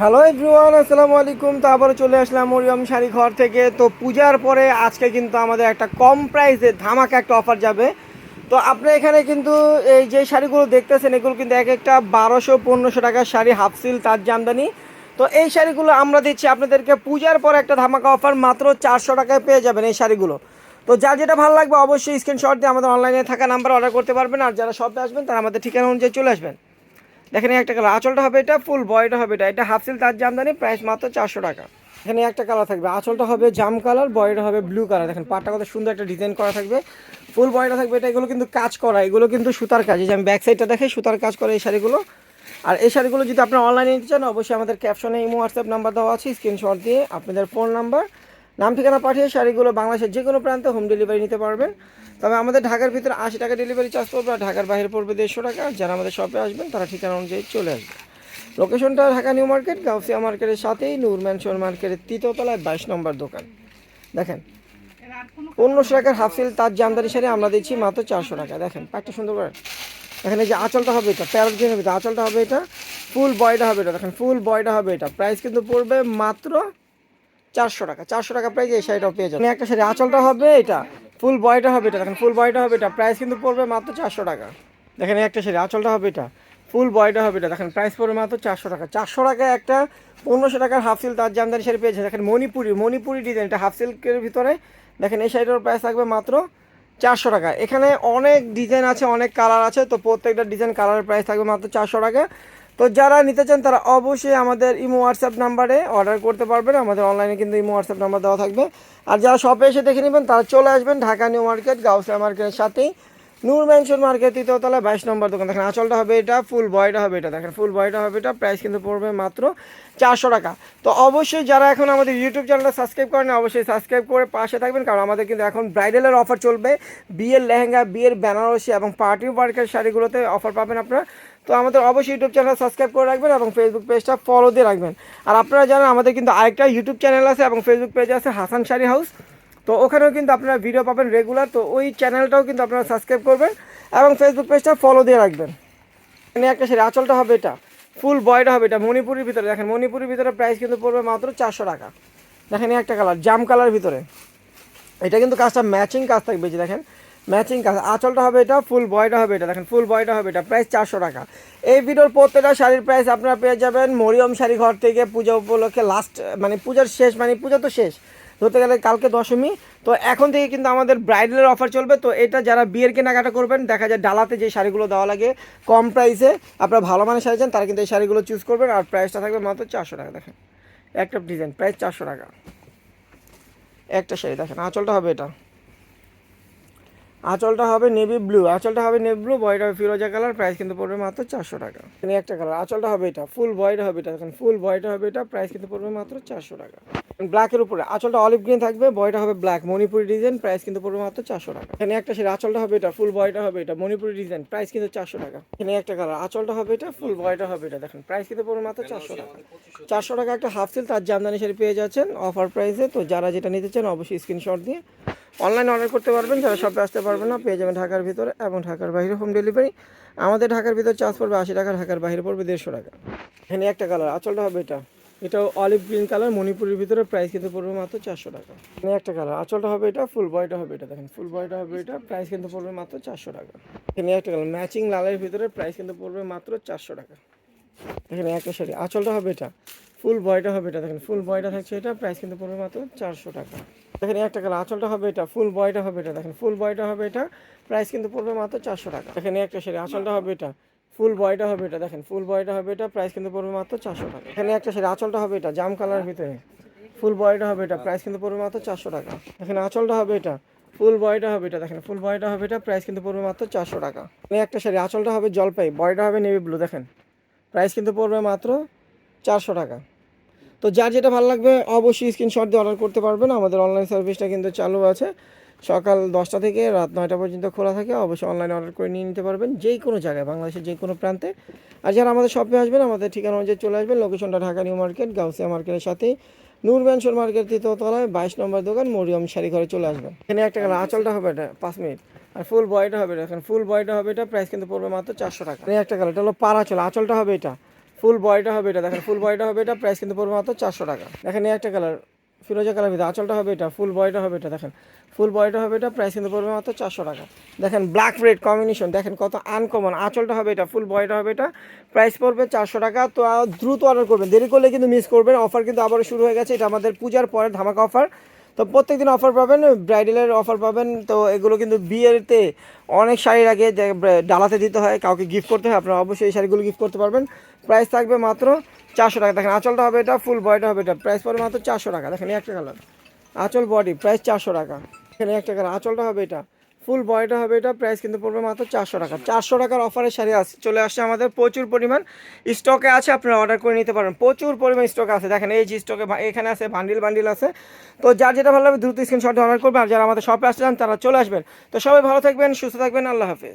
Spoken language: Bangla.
হ্যালো এভরিওয়ান আসসালামু আলাইকুম। তো আবারও চলে আসলাম মরিয়ম শাড়ি ঘর থেকে। তো পূজার পরে আজকে কিন্তু আমাদের একটা কম প্রাইসে ধামাকা একটা অফার যাবে। তো আপনি এখানে কিন্তু এই যে শাড়িগুলো দেখতেছেন, এগুলো কিন্তু এক একটা বারোশো, পনেরোশো টাকার শাড়ি হাফ সিল তার জামদানি। তো এই শাড়িগুলো আমরা দিচ্ছি আপনাদেরকে পূজার পর একটা ধামাকা অফার মাত্র চারশো টাকায় পেয়ে যাবেন এই শাড়িগুলো। তো যার যেটা ভালো লাগবে অবশ্যই স্ক্রিনশট দিয়ে আমাদের অনলাইনে থাকা নাম্বার অর্ডার করতে পারবেন। আর যারা শপে আসবেন, তারা আমাদের ঠিকানা অনুযায়ী চলে আসবেন। দেখেন একটা কালার আঁচলটা হবে এটা ফুল বয়টা হবে এটা। এটা হাফ সিল তার জামদানি প্রাইস মাত্র চারশো টাকা। এখানে একটা কালার থাকবে, আঁচলটা হবে জাম কালার বয়টা হবে ব্লু কালার দেখেন, পাটটা কত সুন্দর একটা ডিজাইন করা থাকবে। ফুল বয়টা থাকবে এটা, এগুলো কিন্তু কাজ করা, এগুলো কিন্তু সুতার কাজ। এই যে আমি ব্যাক সাইডটা দেখে সুতার কাজ করে এই শাড়িগুলো। আর এই শাড়িগুলো যদি আপনারা অনলাইনে নিতে চান, অবশ্যই আমাদের ক্যাপশনে ইমো হোয়াটসঅ্যাপ নাম্বার দেওয়া আছে স্ক্রিনশট দিয়ে আপনাদের ফোন নাম্বার নাম ঠিকানা পাঠিয়ে শাড়িগুলো বাংলাদেশের যে কোনো প্রান্তে হোম ডেলিভারি নিতে পারবেন। তবে আমাদের ঢাকার ভিতরে আশি টাকা ডেলিভারি চার্জ পড়বে আর ঢাকার বাইরে পড়বে দেড়শো টাকা। যারা আমাদের শপে আসবেন, তারা ঠিকানা অনুযায়ী চলে আসবে লোকেশনটা ঢাকা নিউ মার্কেট, গাউসিয়া মার্কেটের সাথেই, নূর ম্যানশন মার্কেটের তৃতীয়তলায় বাইশ নম্বর দোকান। দেখেন, পনেরোশো টাকার হাফ সিল তার জামদানি শাড়ি আমরা দিচ্ছি মাত্র চারশো টাকা। দেখেন প্যাকটা সুন্দর করে। এখানে যে আঁচলটা হবে এটা, প্যারট গ্রিনের ভিতরে আঁচলটা হবে এটা, ফুল বয়টা হবে এটা। দেখেন, ফুল বয়টা হবে এটা। প্রাইস কিন্তু পড়বে মাত্র চারশো টাকা চারশো টাকা প্রাইস এই শাড়িটাও পেয়ে যাবেন একটা শাড়ি আঁচলটা হবে এটা ফুল বয়টা হবে এটা, দেখেন ফুল বয়টা হবে এটা প্রাইস কিন্তু পড়বে মাত্র চারশো টাকা। দেখেন একটা শাড়ি আঁচলটা হবে এটা ফুল বয়টা হবে এটা, দেখেন প্রাইস পড়বে মাত্র চারশো টাকা। চারশো টাকায় একটা পনেরোশো টাকার হাফ সিল তার জামদানি শাড়ি পেয়েছে, দেখেন মণিপুরি মণিপুরি ডিজাইন এটা হাফ সিল্কের ভিতরে, দেখেন এই শাড়িটার প্রাইস থাকবে মাত্র চারশো টাকা। এখানে অনেক ডিজাইন আছে, অনেক কালার আছে, তো প্রত্যেকটা ডিজাইন কালারের প্রাইস থাকবে মাত্র চারশো টাকা। তো যারা নিতে চান তারা অবশ্যই আমাদের ইমো হোয়াটসঅ্যাপ নাম্বারে অর্ডার করতে পারবেন। আমাদের অনলাইনে কিন্তু ইমো হোয়াটসঅ্যাপ নাম্বার দেওয়া থাকবে। আর যারা শপে এসে দেখে নেবেন, তারা চলে আসবেন ঢাকা নিউ মার্কেট, গাউসিয়া মার্কেটের সাথেই। নূর ম্যানশন মার্কেট তৃতীয়তলা বাইশ নম্বর দোকান। দেখেন, আঁচলটা হবে এটা ফুল বয়টা হবে এটা। দেখেন ফুল বয়টা হবে এটা প্রাইস কিন্তু পড়বে মাত্র চারশো টাকা। তো অবশ্যই যারা এখন আমাদের ইউটিউব চ্যানেলটা সাবস্ক্রাইব করেন অবশ্যই সাবস্ক্রাইব করে পাশে থাকবেন, কারণ আমাদের কিন্তু এখন ব্রাইডালের অফার চলবে। বিয়ের লেহেঙ্গা, বিয়ের বেনারসি এবং পার্টি ওয়ার্কের শাড়িগুলোতে অফার পাবেন আপনারা। তো আমাদের অবশ্যই ইউটিউব চ্যানেল সাবস্ক্রাইব করে রাখবেন এবং ফেসবুক পেজটা ফলো দিয়ে রাখবেন। আর আপনারা জানেন, আমাদের কিন্তু আরেকটা ইউটিউব চ্যানেল আছে এবং ফেসবুক পেজ আছে হাসান শাড়ি হাউস তো ওখানেও কিন্তু আপনারা ভিডিও পাবেন রেগুলার তো ওই চ্যানেলটাও কিন্তু আপনারা সাবস্ক্রাইব করবেন এবং ফেসবুক পেজটা ফলো দিয়ে রাখবেন। এখানে একটা শাড়ি আঁচলটা হবে এটা। ফুল বয়টা হবে এটা মণিপুরের ভিতরে। দেখেন, মণিপুরের ভিতরে প্রাইস কিন্তু পড়বে মাত্র চারশো টাকা। দেখেন একটা কালার জাম কালার ভিতরে। এটা কিন্তু কাজটা ম্যাচিং কাজ থাকবে যে দেখেন। ম্যাচিং কাজ আঁচলটা হবে এটা ফুল বয়টা হবে এটা, দেখেন ফুল বয়টা হবে এটা প্রাইস চারশো টাকা। এই ভিডিওর প্রত্যেকটা শাড়ির প্রাইস আপনারা পেয়ে যাবেন মরিয়ম শাড়ি ঘর থেকে পূজা উপলক্ষে লাস্ট মানে পূজার শেষ মানে পূজা তো শেষ, ধরতে গেলে কালকে দশমী। তো এখন থেকে কিন্তু আমাদের ব্রাইডালের অফার চলবে, তো এটা যারা বিয়ের কেনাকাটা করবেন, দেখা যায় ডালাতে যে শাড়িগুলো দেওয়া লাগে, কম প্রাইসে আপনারা ভালো মানের শাড়ি চান, তারা কিন্তু এই শাড়িগুলো চুজ করবেন, আর প্রাইসটা থাকবে মাত্র চারশো টাকা, দেখেন। একটা ডিজাইন প্রাইস চারশো টাকা। একটা শাড়ি, দেখেন, আঁচলটা হবে এটা। আঁচলটা হবে নেভি ব্লু আঁচলটা হবে নেভি ব্লু বয়টা হবে ফিরোজা কালার প্রাইস কিন্তু পড়বে মাত্র চারশো টাকা। এখানে একটা কালার আঁচলটা হবে এটা ফুল বয়টা হবে এটা। দেখেন ফুল বয়টা হবে এটা প্রাইস কিন্তু পড়বে মাত্র চারশো টাকা। ব্ল্যাকের উপরে, আঁচলটা অলিভ গ্রিন থাকবে বয়টা হবে ব্ল্যাক মণিপুরি ডিজাইন প্রাইস কিন্তু পড়বে মাত্র চারশো টাকা। এখানে একটা সেটা আঁচলটা হবে এটা ফুল বয়টা হবে এটা। মণিপুরি ডিজাইন প্রাইস কিন্তু চারশো টাকা। এখানে একটা কালার আঁচলটা হবে এটা ফুল বয়টা হবে এটা। দেখেন প্রাইস কিন্তু পড়বে মাত্র চারশো টাকা। চারশো টাকা একটা হাফ সিল তার জামদানি শাড়ি পেয়ে যাচ্ছেন। অফার প্রাইসে তো যারা যেটা নিতে চান, অবশ্যই স্ক্রিনশট দিয়ে অনলাইন অর্ডার করতে পারবেন, যারা শপে আসতে পারবেন না, পেয়ে যাবেন ঢাকার ভিতরে এবং ঢাকার বাইরে হোম ডেলিভারি আমাদের ঢাকার ভিতরে চার্জ পড়বে আশি টাকা, ঢাকার বাইরে পড়বে দেড়শো টাকা। এখানে একটা কালার আঁচলটা হবে এটা। এটা অলিভ গ্রিন কালার মণিপুরের ভিতরে প্রাইস কিন্তু পড়বে মাত্র চারশো টাকা। এখানে একটা কালার আঁচলটা হবে এটা ফুল বয়টা হবে এটা, দেখেন ফুল বয়টা হবে এটা প্রাইস কিন্তু পড়বে মাত্র চারশো টাকা। এখানে একটা কালার ম্যাচিং লালের ভিতরে প্রাইস কিন্তু পড়বে মাত্র চারশো টাকা। এখানে একটা শাড়ি আঁচলটা হবে এটা। ফুল বয়টা হবে এটা। দেখেন, ফুল বয়টা থাকছে এটা প্রাইস কিন্তু পড়বে মাত্র চারশো টাকা। দেখেন একটা কালার। আঁচলটা হবে এটা, ফুল বয়টা হবে এটা। দেখেন, ফুল বয়টা হবে এটা প্রাইস কিন্তু পড়বে মাত্র চারশো টাকা। এখানে একটা শাড়ি, আঁচলটা হবে এটা, ফুল বয়টা হবে এটা। দেখেন, ফুল বয়টা হবে এটা প্রাইস কিন্তু পড়বে মাত্র চারশো টাকা। এখানে একটা শাড়ি, আঁচলটা হবে এটা, জাম কালার ভিতরে। ফুল বয়টা হবে এটা প্রাইস কিন্তু পড়বে মাত্র চারশো টাকা। এখানে আঁচলটা হবে এটা, ফুল বয়টা হবে এটা। দেখেন, ফুল বয়টা হবে এটা প্রাইস কিন্তু পড়বে মাত্র চারশো টাকা। একটা শাড়ি, আঁচলটা হবে জলপাই, বয়টা হবে নেভি ব্লু দেখেন প্রাইস কিন্তু পড়বে মাত্র চারশো টাকা। তো যার যেটা ভালো লাগবে অবশ্যই স্ক্রিনশট দিয়ে অর্ডার করতে পারবেন। আমাদের অনলাইন সার্ভিসটা কিন্তু চালু আছে। সকাল দশটা থেকে রাত নয়টা পর্যন্ত খোলা থাকে। অবশ্যই অনলাইনে অর্ডার করে নিয়ে নিতে পারবেন যে কোনো জায়গায়, বাংলাদেশের যে কোনো প্রান্তে। আর যারা আমাদের শপে আসবেন, আমাদের ঠিকানা অনুযায়ী চলে আসবেন। লোকেশনটা ঢাকা নিউ মার্কেট, গাউসিয়া মার্কেটের সাথেই। নূর ম্যানশন মার্কেট তৃতীয়তলায় বাইশ নম্বর দোকান মরিয়ম শাড়ি ঘরে চলে আসবেন এখানে একটা কালার আঁচলটা হবে এটা পাঁচ মিনিট। আর ফুল বয়টা হবে এটা এখন ফুল বয়টা হবে এটা প্রাইস কিন্তু পড়বে মাত্র চারশো টাকা। একটা কালার এটা হলো পাড়া আঁচল আঁচলটা হবে এটা। ফুল বয়টা হবে এটা দেখেন ফুল বয়টা হবে এটা প্রাইস কিন্তু পড়বে মাত্র চারশো টাকা। দেখেন এই একটা কালার ফিরোজা কালার ভিতরে, আঁচলটা হবে এটা ফুল বয়টা হবে এটা, দেখেন। ফুল বয়টা হবে এটা প্রাইস কিন্তু পড়বে মাত্র চারশো টাকা। দেখেন ব্ল্যাক রেড কম্বিনেশন দেখেন কত আনকমন আঁচলটা হবে এটা ফুল বয়টা হবে এটা প্রাইস পড়বে চারশো টাকা। তো দ্রুত অর্ডার করবেন, দেরি করলে কিন্তু মিস করবেন অফার কিন্তু আবারও শুরু হয়ে গেছে, এটা আমাদের পূজার পরে ধামাকা অফার তো প্রত্যেক দিন অফার পাবেন ব্রাইডালের অফার পাবেন, তো এগুলো কিন্তু বিয়েতে অনেক শাড়ির আগে ডালাতে দিতে হয়, কাউকে গিফট করতে হয়, আপনারা অবশ্যই এই শাড়িগুলো গিফট করতে পারবেন। প্রাইস থাকবে মাত্র চারশো টাকা। দেখেন, আঁচলটা হবে এটা ফুল বয়টা হবে এটা। প্রাইস পড়বে মাত্র চারশো টাকা। দেখেন একটা কালার আঁচল বডি প্রাইস চারশো টাকা। এখানে একটা কালার আঁচলটা হবে এটা। ফুল বয়টা হবে এটা প্রাইস কিন্তু পড়বে মাত্র চারশো টাকা। চারশো টাকার অফারের শাড়ি আস, চলে আসছে আমাদের প্রচুর পরিমাণ স্টকে আছে, আপনারা অর্ডার করে নিতে পারেন। প্রচুর পরিমাণ স্টক আছে। দেখেন, এই যে স্টকে এখানে আছে বান্ডিল বান্ডিল আছে। তো যার যেটা ভালো লাগবে, দ্রুত স্ক্রিনশট অর্ডার করবেন। আর যারা আমাদের শপে আসতে চান, তারা চলে আসবেন। তো সবাই ভালো থাকবেন, সুস্থ থাকবেন। আল্লাহ হাফেজ।